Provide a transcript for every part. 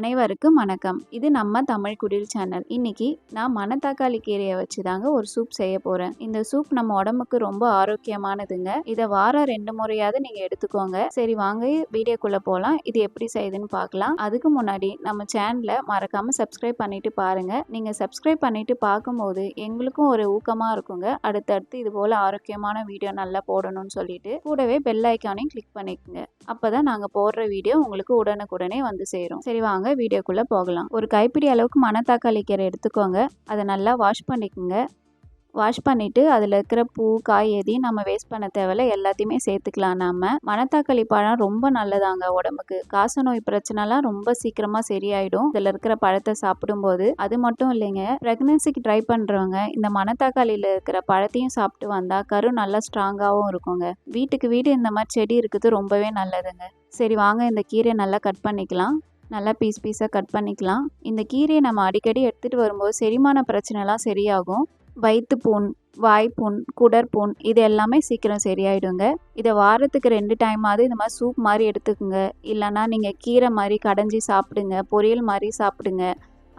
அனைவருக்கும் வணக்கம். இது நம்ம தமிழ் குடில் சேனல். இன்னைக்கு நான் மணத்தக்காளி கீரையை வச்சு தாங்க ஒரு சூப் செய்ய போகிறேன் இந்த சூப் நம்ம உடம்புக்கு ரொம்ப ஆரோக்கியமானதுங்க. இதை வாரம் ரெண்டு முறையாவது நீங்கள் எடுத்துக்கோங்க. சரி வாங்க வீடியோக்குள்ளே போகலாம் இது எப்படி செய்யுதுன்னு பார்க்கலாம். அதுக்கு முன்னாடி நம்ம சேனலை மறக்காமல் சப்ஸ்கிரைப் பண்ணிட்டு பாருங்கள் நீங்கள் சப்ஸ்கிரைப் பண்ணிட்டு பார்க்கும்போது எங்களுக்கும் ஒரு ஊக்கமாக இருக்குங்க. அடுத்தடுத்து இது போல் ஆரோக்கியமான வீடியோ நல்லா போடணும்னு சொல்லிட்டு கூடவே பெல் ஐக்கானையும் கிளிக் பண்ணிக்கோங்க. அப்போ தான் நாங்கள் போடுற வீடியோ உங்களுக்கு உடனுக்குடனே வந்து சேரும். சரி வாங்க வீடியோக்குள்ளே போகலாம். ஒரு கைப்பிடி அளவுக்கு மணத்தக்காளி கீரை எடுத்துக்கோங்க. அதை நல்லா வாஷ் பண்ணிக்கோங்க. வாஷ் பண்ணிவிட்டு அதில் இருக்கிற பூ காய் எதையும் நம்ம வேஸ்ட் பண்ண தேவையில்ல. எல்லாத்தையுமே சேர்த்துக்கலாம் நம்ம மணத்தாக்களி பழம் ரொம்ப நல்லதாங்க உடம்புக்கு. காச நோய் பிரச்சனைலாம் ரொம்ப சீக்கிரமாக சரியாயிடும். இதில் இருக்கிற பழத்தை சாப்பிடும்போது. அது மட்டும் இல்லைங்க. ப்ரெக்னென்சிக்கு ட்ரை பண்ணுறவங்க இந்த மணத்தக்காளியில் இருக்கிற பழத்தையும் சாப்பிட்டு வந்தால் கரு நல்லா ஸ்ட்ராங்காகவும் இருக்குங்க. வீட்டுக்கு வீடு இந்த மாதிரி செடி இருக்குது ரொம்பவே நல்லதுங்க. சரி வாங்க இந்த கீரையை நல்லா கட் பண்ணிக்கலாம். நல்லா பீஸ் பீஸாக கட் பண்ணிக்கலாம். இந்த கீரையை நம்ம அடிக்கடி எடுத்துகிட்டு வரும்போது செரிமான பிரச்சனைலாம் சரியாகும். வயிற்று புண் வாய்ப்புண் குடற்புண் இது எல்லாமே சீக்கிரம் சரியாயிடுங்க. இதை வாரத்துக்கு ரெண்டு டைமாவது இந்த மாதிரி சூப் மாதிரி எடுத்துக்கோங்க. இல்லைன்னா நீங்கள் கீரை மாதிரி கடைஞ்சி சாப்பிடுங்க பொரியல் மாதிரி சாப்பிடுங்க.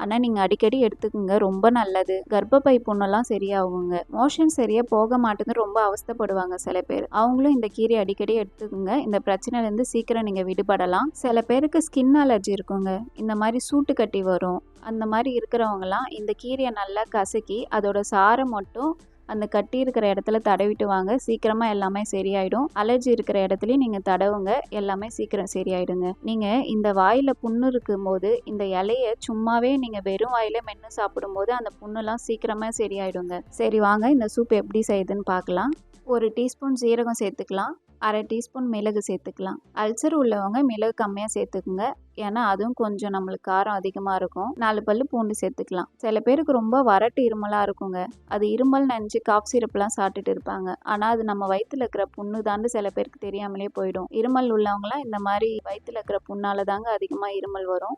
ஆனால் நீங்கள் அடிக்கடி எடுத்துக்கோங்க. ரொம்ப நல்லது. கர்ப்பப்பை புண்ணெல்லாம் சரியாகுங்க. மோஷன் சரியாக போக மாட்டேங்குது ரொம்ப அவஸ்தைப்படுவாங்க சில பேர். அவங்களும் இந்த கீரை அடிக்கடி எடுத்துக்கோங்க. இந்த பிரச்சனைலேருந்து சீக்கிரம் நீங்கள் விடுபடலாம். சில பேருக்கு ஸ்கின் அலர்ஜி இருக்குங்க. இந்த மாதிரி சூட்டு கட்டி வரும். அந்த மாதிரி இருக்கிறவங்கலாம் இந்த கீரையை நல்லா கசக்கி அதோட சாரை மட்டும் அந்த கட்டி இருக்கிற இடத்துல தடவிட்டு வாங்க சீக்கிரமாக எல்லாமே சரியாயிடும். அலர்ஜி இருக்கிற இடத்துலையும் நீங்கள் தடவுங்க. எல்லாமே சீக்கிரம் சரியாயிடுங்க. நீங்கள் இந்த வாயில் புண்ணு இருக்கும் போது இந்த இலையை சும்மாவே நீங்கள் வெறும் வாயில் மென்று சாப்பிடும்போது அந்த புண்ணுலாம் சீக்கிரமாக சரியாயிடுங்க. சரி வாங்க இந்த சூப் எப்படி செய்யுதுன்னு பார்க்கலாம். ஒரு டீஸ்பூன் சீரகம் சேர்த்துக்கலாம். அரை டீஸ்பூன் மிளகு சேர்த்துக்கலாம். அல்சர் உள்ளவங்க மிளகு கம்மியாக சேர்த்துக்குங்க. ஏன்னா அதுவும் கொஞ்சம் நம்மளுக்கு காரம் அதிகமாக இருக்கும். நாலு பல்லு பூண்டு சேர்த்துக்கலாம். சில பேருக்கு ரொம்ப வறட்டு இருமலாக இருக்குங்க. அது இருமல் நினச்சி காஃப் சிரப்லாம் சாப்பிட்டுட்டு இருப்பாங்க. ஆனால் அது நம்ம வயிற்றுல இருக்கிற புண்ணு தாண்டு சில பேருக்கு தெரியாமலே போயிடும். இருமல் உள்ளவங்களாம் இந்த மாதிரி வயிற்றுல இருக்கிற புண்ணால தாங்க அதிகமாக இருமல் வரும்.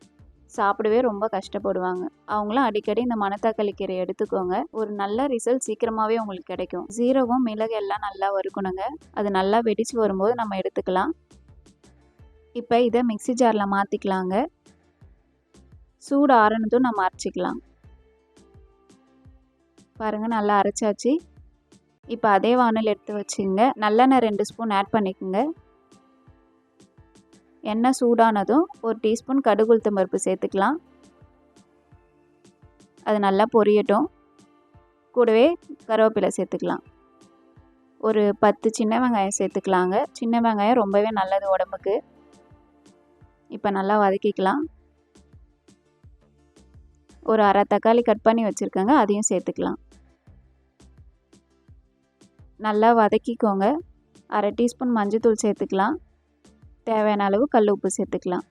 சாப்பிடவே ரொம்ப கஷ்டப்படுவாங்க. அவங்களும் அடிக்கடி இந்த மணத்தக்காளி கீரை எடுத்துக்கோங்க. ஒரு நல்ல ரிசல்ட் சீக்கிரமாகவே உங்களுக்கு கிடைக்கும். சீரகம் மிளகு எல்லாம் நல்லா வறுக்கணுங்க. அது நல்லா வெடிச்சு வரும்போது நம்ம எடுத்துக்கலாம். இப்போ இதை மிக்சி ஜாரில் மாற்றிக்கலாங்க சூடு ஆறனதும் நம்ம அரைச்சிக்கலாம். பாருங்கள் நல்லா அரைச்சாச்சு. இப்போ அதே வானல் எடுத்து வச்சுங்க. நல்லெண்ணெய் ரெண்டு ஸ்பூன் ஆட் பண்ணிக்கோங்க. எண்ணெய் சூடானதும் ஒரு டீஸ்பூன் கடுகுளுத்தம் பருப்பு சேர்த்துக்கலாம். அது நல்லா பொரியட்டும். கூடவே கருவேப்பிலை சேர்த்துக்கலாம். ஒரு பத்து சின்ன வெங்காயம் சேர்த்துக்கலாங்க. சின்ன வெங்காயம் ரொம்பவே நல்லது உடம்புக்கு. இப்போ நல்லா வதக்கிக்கலாம். ஒரு அரை தக்காளி கட் பண்ணி வச்சுருக்கேங்க. அதையும் சேர்த்துக்கலாம். நல்லா வதக்கிக்கோங்க. அரை டீஸ்பூன் மஞ்சள்தூள் சேர்த்துக்கலாம். தேவையான அளவு கல் உப்பு சேர்த்துக்கலாம்.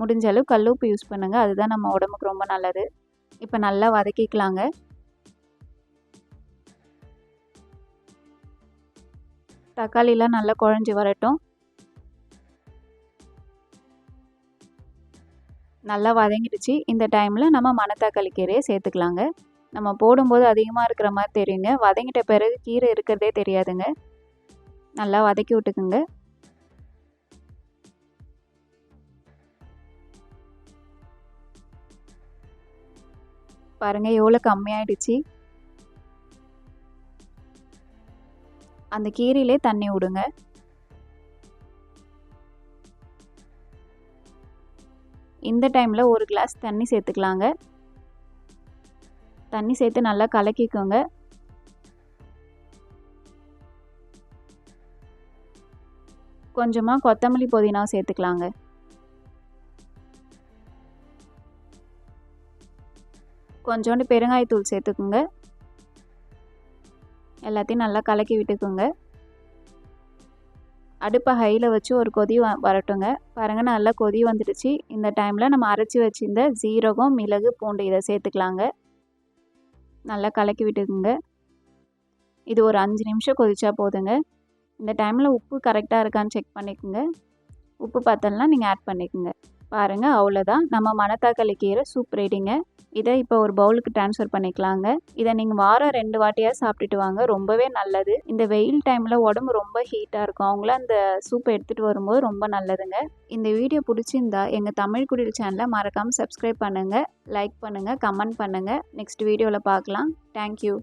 முடிஞ்ச அளவு கல் உப்பு யூஸ் பண்ணுங்கள் அதுதான் நம்ம உடம்புக்கு ரொம்ப நல்லது. இப்போ நல்லா வதக்கிக்கலாங்க. தக்காளிலாம் நல்லா குழஞ்சி வரட்டும். நல்லா வதங்கிடுச்சு. இந்த டைமில் நம்ம மணத்தக்காளி கீரையை சேர்த்துக்கலாங்க. நம்ம போடும்போது அதிகமாக இருக்கிற மாதிரி தெரியுங்க. வதங்கிட்ட பிறகு கீரை இருக்கிறதே தெரியாதுங்க. நல்லா வதக்கி விட்டுக்குங்க. பாருங்கள் எவ்வளோ கம்மியாயிடுச்சு. அந்த கீரையிலே தண்ணி விடுங்க இந்த டைமில் ஒரு கிளாஸ் தண்ணி சேர்த்துக்கலாங்க. தண்ணி சேர்த்து நல்லா கலக்கிக்கோங்க. கொஞ்சமாக கொத்தமல்லி புதினா சேர்த்துக்கலாங்க. கொஞ்சோண்டு பெருங்காயத்தூள் சேர்த்துக்குங்க. எல்லாத்தையும் நல்லா கலக்கி விட்டுக்குங்க. அடுப்பை ஹையில் வச்சு ஒரு கொதி வ வரட்டுங்க. பாருங்கள் நல்லா கொதி வந்துடுச்சு. இந்த டைமில் நம்ம அரைச்சி வச்சிருந்த ஜீரகம் மிளகு பூண்டு இதை சேர்த்துக்கலாங்க. நல்லா கலக்கி விட்டுக்குங்க. இது ஒரு அஞ்சு நிமிஷம் கொதிச்சா போதுங்க. இந்த டைமில் உப்பு கரெக்டாக இருக்கான்னு செக் பண்ணிக்கோங்க. உப்பு பார்த்தலாம் நீங்கள் ஆட் பண்ணிக்கோங்க. பாருங்கள் அவ்வளோதான் நம்ம மணத்தக்காளி கீரை சூப் ரெடிங்க இதை இப்போ ஒரு பவுலுக்கு ட்ரான்ஸ்ஃபர் பண்ணிக்கலாங்க. இதை நீங்கள் வாரம் ரெண்டு வாட்டியாக சாப்பிட்டுட்டு வாங்க. ரொம்பவே நல்லது. இந்த வெயில் டைமில் உடம்பு ரொம்ப ஹீட்டாக இருக்கும். அவங்களாம் அந்த சூப்பை எடுத்துகிட்டு வரும்போது ரொம்ப நல்லதுங்க. இந்த வீடியோ பிடிச்சிருந்தா எங்கள் தமிழ் குடில் சேனலை மறக்காமல் சப்ஸ்கிரைப் பண்ணுங்கள் லைக் பண்ணுங்கள் கமெண்ட் பண்ணுங்கள் நெக்ஸ்ட் வீடியோவில் பார்க்கலாம். தேங்க்யூ